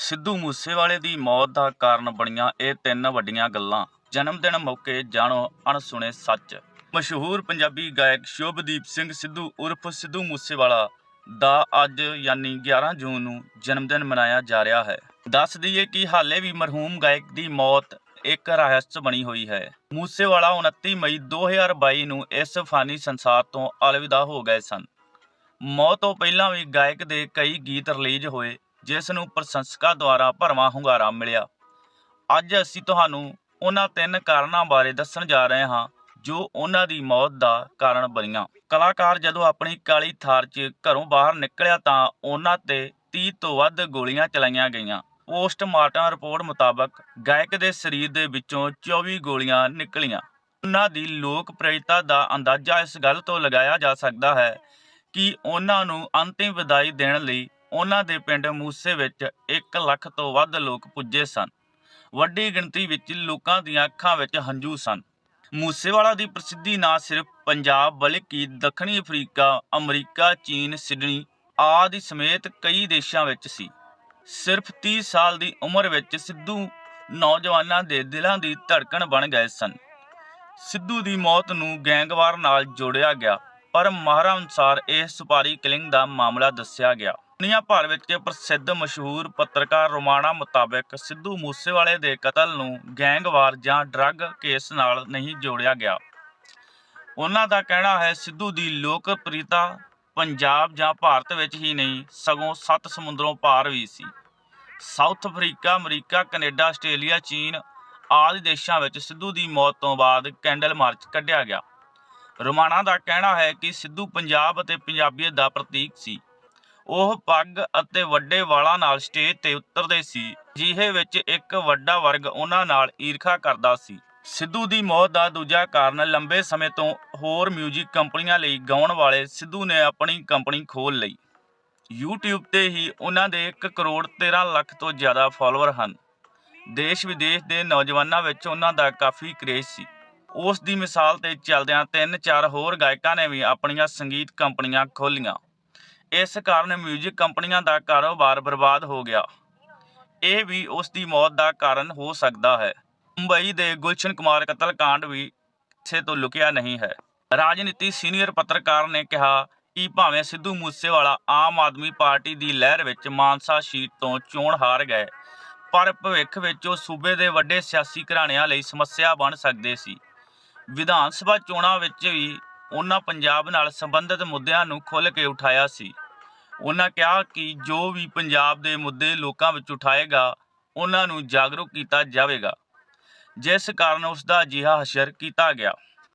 ਸਿੱਧੂ ਮੂਸੇਵਾਲੇ ਦੀ ਮੌਤ ਦਾ ਕਾਰਨ ਬਣੀਆਂ ਇਹ ਤਿੰਨ ਵੱਡੀਆਂ ਗੱਲਾਂ। ਜਨਮ ਦਿਨ ਮੌਕੇ ਜਾਣੋ ਅਣਸੁਣੇ ਸੱਚ। ਮਸ਼ਹੂਰ ਪੰਜਾਬੀ ਗਾਇਕ ਸ਼ੁਭਦੀਪ ਸਿੰਘ ਸਿੱਧੂ ਉਰਫ ਸਿੱਧੂ ਮੂਸੇਵਾਲਾ ਦਾ ਅੱਜ ਯਾਨੀ 11 ਜੂਨ ਨੂੰ ਜਨਮ ਦਿਨ ਮਨਾਇਆ ਜਾ ਰਿਹਾ ਹੈ। ਦੱਸ ਦਈਏ ਕਿ ਹਾਲੇ ਵੀ ਮਰਹੂਮ ਗਾਇਕ ਦੀ ਮੌਤ ਇੱਕ ਰਹੱਸ ਬਣੀ ਹੋਈ ਹੈ। ਮੂਸੇਵਾਲਾ 29 ਮਈ 2022 ਨੂੰ ਇਸ ਫਾਨੀ ਸੰਸਾਰ ਤੋਂ ਅਲਵਿਦਾ ਹੋ ਗਏ ਸਨ। ਮੌਤ ਤੋਂ ਪਹਿਲਾਂ ਵੀ ਗਾਇਕ ਦੇ ਕਈ ਗੀਤ ਰਿਲੀਜ਼ ਹੋਏ ਜਿਸ ਨੂੰ ਪ੍ਰਸ਼ੰਸਕਾਂ ਦੁਆਰਾ ਭਰਵਾਂ ਹੁੰਗਾਰਾ ਮਿਲਿਆ। ਅੱਜ ਅਸੀਂ ਤੁਹਾਨੂੰ ਉਹਨਾਂ ਤਿੰਨ ਕਾਰਨਾਂ ਬਾਰੇ ਦੱਸਣ ਜਾ ਰਹੇ ਹਾਂ, ਜੋ ਉਹਨਾਂ ਦੀ ਮੌਤ ਦਾ ਕਾਰਨ ਬਣੀਆਂ। ਕਲਾਕਾਰ ਜਦੋਂ ਆਪਣੀ ਕਾਲੀ ਥਾਰ 'ਚ ਘਰੋਂ ਬਾਹਰ ਨਿਕਲਿਆ ਤਾਂ ਉਹਨਾਂ ਤੇ 30 ਤੋਂ ਵੱਧ ਗੋਲੀਆਂ ਚਲਾਈਆਂ ਗਈਆਂ। ਪੋਸਟਮਾਰਟਮ ਰਿਪੋਰਟ ਮੁਤਾਬਕ ਗਾਇਕ ਦੇ ਸਰੀਰ ਦੇ ਵਿੱਚੋਂ 24 ਗੋਲੀਆਂ ਨਿਕਲੀਆਂ। ਉਹਨਾਂ ਦੀ ਲੋਕਪ੍ਰਿਯਤਾ ਦਾ ਅੰਦਾਜ਼ਾ ਇਸ ਗੱਲ ਤੋਂ ਲਗਾਇਆ ਜਾ ਸਕਦਾ ਹੈ ਕਿ ਉਹਨਾਂ ਨੂੰ ਅੰਤਿਮ ਵਿਦਾਈ ਦੇਣ ਲਈ ਉਹਨਾਂ ਦੇ ਪਿੰਡ ਮੂਸੇ ਵਿੱਚ 1 ਲੱਖ ਤੋਂ ਵੱਧ ਲੋਕ ਪੁੱਜੇ ਸਨ। ਵੱਡੀ ਗਿਣਤੀ ਵਿੱਚ ਲੋਕਾਂ ਦੀਆਂ ਅੱਖਾਂ ਵਿੱਚ ਹੰਝੂ ਸਨ। ਮੂਸੇਵਾਲਾ ਦੀ ਪ੍ਰਸਿੱਧੀ ਨਾ ਸਿਰਫ ਪੰਜਾਬ, ਬਲਕਿ ਦੱਖਣੀ ਅਫਰੀਕਾ, ਅਮਰੀਕਾ, ਚੀਨ, ਸਿਡਨੀ ਆਦਿ ਸਮੇਤ ਕਈ ਦੇਸ਼ਾਂ ਵਿੱਚ ਸੀ। ਸਿਰਫ 30 ਸਾਲ ਦੀ ਉਮਰ ਵਿੱਚ ਸਿੱਧੂ ਨੌਜਵਾਨਾਂ ਦੇ ਦਿਲਾਂ ਦੀ ਧੜਕਣ ਬਣ ਗਏ ਸਨ। ਸਿੱਧੂ ਦੀ ਮੌਤ ਨੂੰ ਗੈਂਗਵਾਰ ਨਾਲ ਜੋੜਿਆ ਗਿਆ, ਪਰ ਮਾਹਰਾਂ ਅਨੁਸਾਰ ਇਹ ਸੁਪਾਰੀ ਕਿਲਿੰਗ ਦਾ ਮਾਮਲਾ ਦੱਸਿਆ ਗਿਆ। ਦੁਨੀਆ ਭਰ ਵਿੱਚ ਪ੍ਰਸਿੱਧ ਮਸ਼ਹੂਰ ਪੱਤਰਕਾਰ ਰੋਮਾਣਾ ਮੁਤਾਬਕ ਸਿੱਧੂ ਮੂਸੇਵਾਲੇ ਦੇ ਕਤਲ ਨੂੰ ਗੈਂਗਵਾਰ ਜਾਂ ਡਰੱਗ ਕੇਸ ਨਾਲ ਨਹੀਂ ਜੋੜਿਆ ਗਿਆ। ਉਹਨਾਂ ਦਾ ਕਹਿਣਾ ਹੈ, ਸਿੱਧੂ ਦੀ ਲੋਕਪ੍ਰਿਯਤਾ ਪੰਜਾਬ ਜਾਂ ਭਾਰਤ ਵਿੱਚ ਹੀ ਨਹੀਂ, ਸਗੋਂ ਸੱਤ ਸਮੁੰਦਰੋਂ ਪਾਰ ਵੀ ਸੀ। South Africa, America, Canada, Australia, ਚੀਨ ਆਦਿ ਦੇਸ਼ਾਂ ਵਿੱਚ ਸਿੱਧੂ ਦੀ ਮੌਤ ਤੋਂ ਬਾਅਦ ਕੈਂਡਲ ਮਾਰਚ ਕੱਢਿਆ ਗਿਆ। ਰੋਮਾਣਾ ਦਾ ਕਹਿਣਾ ਹੈ ਕਿ ਸਿੱਧੂ ਪੰਜਾਬ ਅਤੇ ਪੰਜਾਬੀਅਤ ਦਾ ਪ੍ਰਤੀਕ ਸੀ। ਉਹ ਪੱਗ ਅਤੇ ਵੱਡੇ ਵਾਲਾਂ ਨਾਲ ਸਟੇਜ ਤੇ ਉਤਰਦੇ ਸੀ, ਜਿਹੇ ਵਿੱਚ ਇੱਕ ਵੱਡਾ ਵਰਗ ਉਹਨਾਂ ਨਾਲ ਈਰਖਾ ਕਰਦਾ ਸੀ। ਸਿੱਧੂ ਦੀ ਮੌਤ ਦਾ ਦੂਜਾ ਕਾਰਨ ਲੰਬੇ ਸਮੇਂ ਤੋਂ ਹੋਰ 뮤직 ਕੰਪਨੀਆਂ ਲਈ ਗਾਉਣ ਵਾਲੇ ਸਿੱਧੂ ਨੇ ਆਪਣੀ ਕੰਪਨੀ ਖੋਲ੍ਹ ਲਈ। YouTube ਤੇ ਹੀ ਉਹਨਾਂ ਦੇ 1 ਕਰੋੜ 13 ਲੱਖ ਤੋਂ ਜ਼ਿਆਦਾ ਫਾਲੋਅਰ ਹਨ। ਦੇਸ਼ ਵਿਦੇਸ਼ ਦੇ ਨੌਜਵਾਨਾਂ ਵਿੱਚ ਉਹਨਾਂ ਦਾ ਕਾਫੀ ਕਰੇਜ਼ ਸੀ। ਉਸ ਦੀ ਮਿਸਾਲ ਤੇ ਚੱਲਦਿਆਂ ਤਿੰਨ ਚਾਰ ਹੋਰ ਗਾਇਕਾਂ ਨੇ ਵੀ ਆਪਣੀਆਂ ਸੰਗੀਤ ਕੰਪਨੀਆਂ ਖੋਲ੍ਹੀਆਂ। ਇਸ ਕਾਰਨ ਮਿਊਜ਼ਿਕ ਕੰਪਨੀਆਂ ਦਾ ਕਾਰੋਬਾਰ ਬਰਬਾਦ ਹੋ ਗਿਆ। ਇਹ ਵੀ ਉਸ ਦੀ ਮੌਤ ਦਾ ਕਾਰਨ ਹੋ ਸਕਦਾ ਹੈ। ਮੁੰਬਈ ਦੇ ਗੁਲਸ਼ਨ ਕੁਮਾਰ ਕਤਲकांड ਵੀ ਸੇ ਤੋਂ ਲੁਕਿਆ ਨਹੀਂ ਹੈ। ਰਾਜਨੀਤੀ ਸੀਨੀਅਰ ਪੱਤਰਕਾਰ ਨੇ ਕਿਹਾ ਕਿ ਭਾਵੇਂ ਸਿੱਧੂ ਮੂਸੇਵਾਲਾ ਆਮ ਆਦਮੀ ਪਾਰਟੀ ਦੀ ਲਹਿਰ ਵਿੱਚ ਮਾਨਸਾ ਸੀਟ ਤੋਂ ਚੋਣ ਹਾਰ ਗਏ, ਪਰ ਭਵਿੱਖ ਵਿੱਚ ਉਹ ਸੂਬੇ ਦੇ ਵੱਡੇ ਸਿਆਸੀ ਘਰਾਣਿਆਂ ਲਈ ਸਮੱਸਿਆ ਬਣ ਸਕਦੇ ਸੀ। ਵਿਧਾਨ ਸਭਾ ਚੋਣਾਂ ਵਿੱਚ ਵੀ ਉਹਨਾਂ ਪੰਜਾਬ ਨਾਲ ਸੰਬੰਧਿਤ ਮੁੱਦਿਆਂ ਨੂੰ ਖੁੱਲ੍ਹ ਕੇ ਉਠਾਇਆ ਸੀ। ਉਹਨਾਂ ਕਿਹਾ ਕਿ ਜੋ ਵੀ ਪੰਜਾਬ ਦੇ ਮੁੱਦੇ ਲੋਕਾਂ ਵਿੱਚ ਉਠਾਏਗਾ, ਉਹਨਾਂ ਨੂੰ ਜਾਗਰੂਕ ਕੀਤਾ ਜਾਵੇਗਾ। ਜਿਸ ਕਾਰਨ ਉਸ ਦਾ ਅਜਿਹਾ ਹਸ਼ਰ ਕੀਤਾ ਗਿਆ।